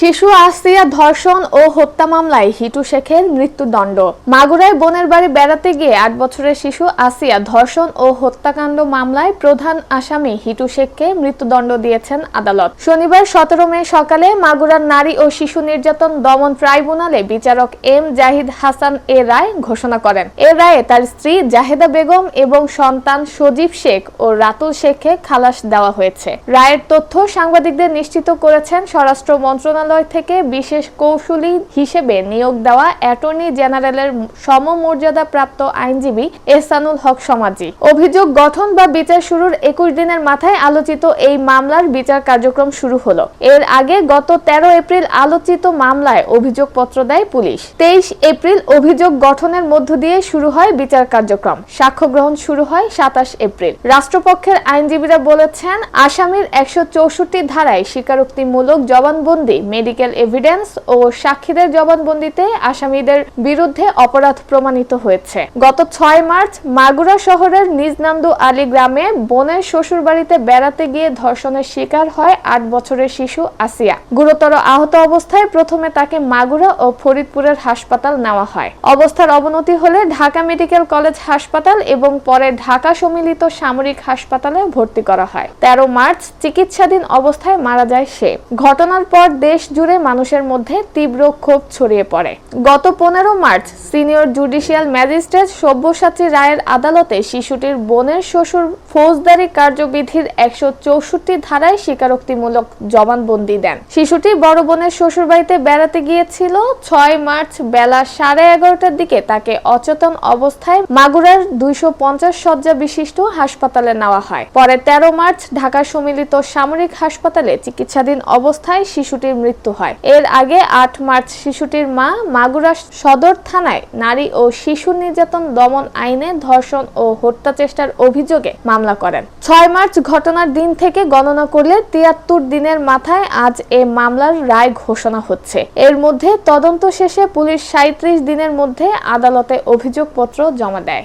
শিশু আসিয়া ধর্ষণ ও হত্যা মামলায় হিটু শেখের মৃত্যুদণ্ড। মাগুরায় বোনের বাড়ি বেড়াতে গিয়ে আট বছরের শিশু আসিয়া ধর্ষণ ও হত্যাকাণ্ড মামলায় প্রধান আসামি হিটু শেখকে মৃত্যুদণ্ড দিয়েছেন আদালত। শনিবার সতেরো মে সকালে মাগুরার নারী ও শিশু নির্যাতন দমন ট্রাইব্যুনালে বিচারক এম জাহিদ হাসান এ রায় ঘোষণা করেন। এ রায়ে তার স্ত্রী জাহেদা বেগম এবং সন্তান সজীব শেখ ও রাতুল শেখকে খালাস দেওয়া হয়েছে। রায়ের তথ্য সাংবাদিকদের নিশ্চিত করেছেন স্বরাষ্ট্র মন্ত্রণালয় থেকে বিশেষ কৌশলী হিসেবে নিয়োগ দেওয়া অ্যাটর্নি জেনারেলের সমমর্যাদা প্রাপ্ত আইনজীবী এহসানুল হক সমাজি। অভিযোগ গঠন বা বিচার শুরুর একুশ দিনের মাথায় আলোচিত এই মামলার বিচার কার্যক্রম শুরু হলো। এর আগে গত তেরো এপ্রিল আলোচিত মামলায় অভিযোগপত্র দেয় পুলিশ। তেইশ এপ্রিল অভিযোগ গঠনের মধ্য দিয়ে শুরু হয় বিচার কার্যক্রম। সাক্ষ্য গ্রহণ শুরু হয় সাতাশ এপ্রিল। রাষ্ট্রপক্ষের আইনজীবীরা বলেছেন, আসামির একশো চৌষট্টি ধারায় স্বীকারোক্তিমূলক জবানবন্দি মেডিকেল এভিডেন্স ও সাক্ষীদের জবানবন্দিতে আসামিদের বিরুদ্ধে অপরাধ প্রমাণিত হয়েছে। গত ছয় মার্চ মাগুরা শহরের নিজনান্দু আলী গ্রামে বোনের শ্বশুর বাড়িতে বেড়াতে গিয়ে ধর্ষণের শিকার হয় আট বছরের শিশু আসিয়া। গুরুতর আহত অবস্থায় প্রথমে তাকে মাগুরা ও ফরিদপুরের হাসপাতাল নেওয়া হয়। অবস্থার অবনতি হলে ঢাকা মেডিকেল কলেজ হাসপাতাল এবং পরে ঢাকা সম্মিলিত সামরিক হাসপাতালে ভর্তি করা হয়। তেরো মার্চ চিকিৎসাধীন অবস্থায় মারা যায় সে। ঘটনার পর দেশ জুড়ে মানুষের মধ্যে তীব্র ক্ষোভ ছড়িয়ে পড়ে। গত পনেরো March, senior judicial magistrate Sabyasachi রায়ের আদালতে শিশুটির বোনের শ্বশুর ফৌজদারি কার্যবিধির একশো চৌষট্টি ধারায় স্বীকারোক্তিমূলক জবানবন্দি দেন। শিশুটি বড় বোনের শ্বশুর বাড়িতে বেড়াতে গিয়েছিল। ছয় মার্চ বেলা সাড়ে এগারোটার দিকে তাকে অচেতন অবস্থায় মাগুরার দুইশো পঞ্চাশ শয্যা বিশিষ্ট হাসপাতালে নেওয়া হয়। পরে তেরো মার্চ ঢাকা সম্মিলিত সামরিক হাসপাতালে চিকিৎসাধীন অবস্থায় শিশুটির মৃত্যু হয়। এর আগে আট মার্চ শিশুটির মা মাগুরা সদর থানায় নারী ও শিশু নির্যাতন দমন আইনে ধর্ষণ ও হত্যা চেষ্টার অভিযোগে মামলা করেন। ছয় মার্চ ঘটনার দিন থেকে গণনা করলে তিয়াত্তর দিনের মাথায় আজ এ মামলার রায় ঘোষণা হচ্ছে। এর মধ্যে তদন্ত শেষে পুলিশ সাঁত্রিশ দিনের মধ্যে আদালতে অভিযোগপত্র জমা দেয়।